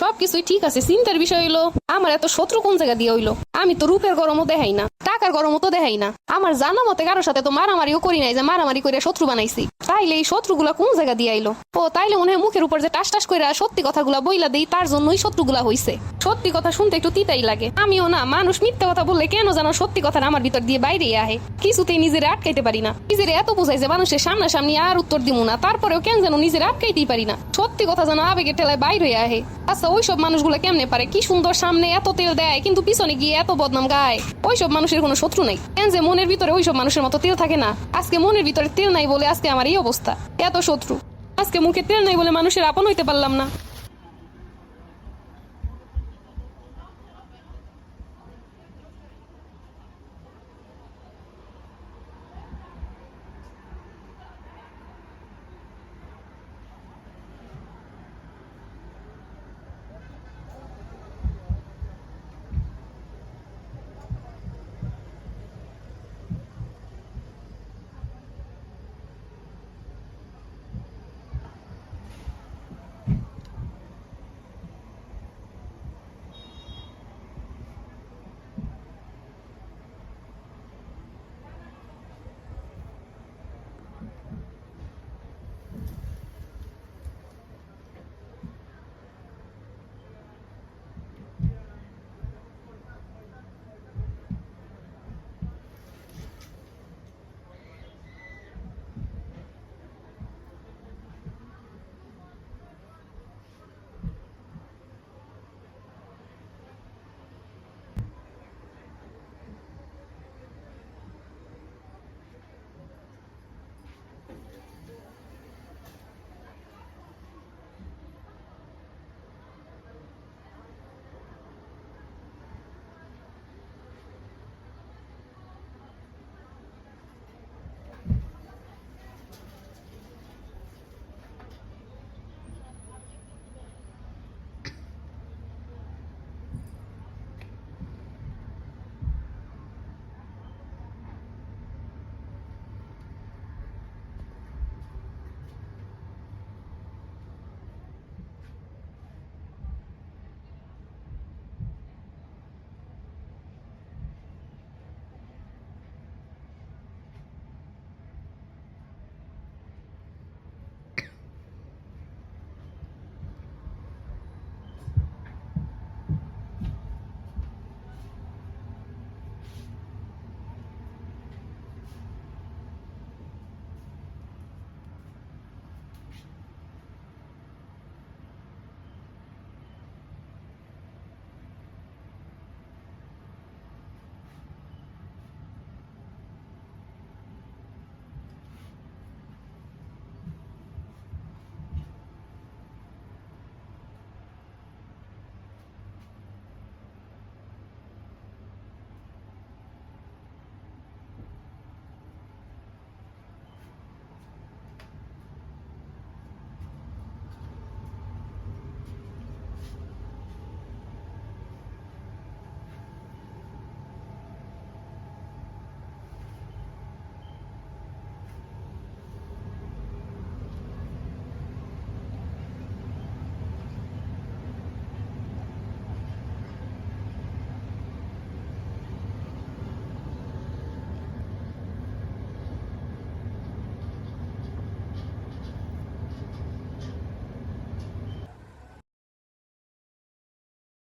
সবকিছুই ঠিক আছে, চিন্তার বিষয় হইল, আমার এত শত্রু কোন জায়গা দিয়ে হইল? আমি তো রূপের গরমও দেখাই না, টাকার গরমও তো দেখাই না। আমার জানা মতে কারোর সাথে তো মারামারিও করি নাই যে মারামারি করে শত্রু বানাইছি। তাইলে এই শত্রুগুলা কোন জায়গা দিয়ে আইলো? ও, তাইলে মনে হয় মুখের উপর যে টাস টাস করে সত্যি কথাগুলা বইলা দেই, তার জন্যই শত্রুগুলা হইছে। সত্যি কথা শুনতে একটু তিতাই লাগে। আমিও না, মানুষ মিথ্যা কথা বললে কেন জানো সত্যি কথা আমার ভিতর দিয়ে বাইরে আহে। কিছুতেই নিজের আটকাইতে পারি না। নিজের এত বোঝাই যে মানুষের সামনাসামনি আর উত্তর দিব না, তারপরেও কেন যেন নিজের আটকাইতেই পারি না। সত্যি কথা যেন আবেগের ঠেলায় বাইরে আহে। আচ্ছা ওইসব মানুষগুলো কেমনে পারে? কি সুন্দর সামনে এত তেল দেয়, কিন্তু পিছনে গিয়ে এত বদনাম গায়? ওইসব মানুষের কোনো শত্রু নাই। কেন যে মনের ভিতরে ওইসব মানুষের মতো তেল থাকে না? আজকে মনের ভিতরে তেল নাই বলে আজকে আমার এই অবস্থা। এত শত্রু। আজকে মুখে তেল নাই বলে মানুষের আপন হইতে পারলাম না।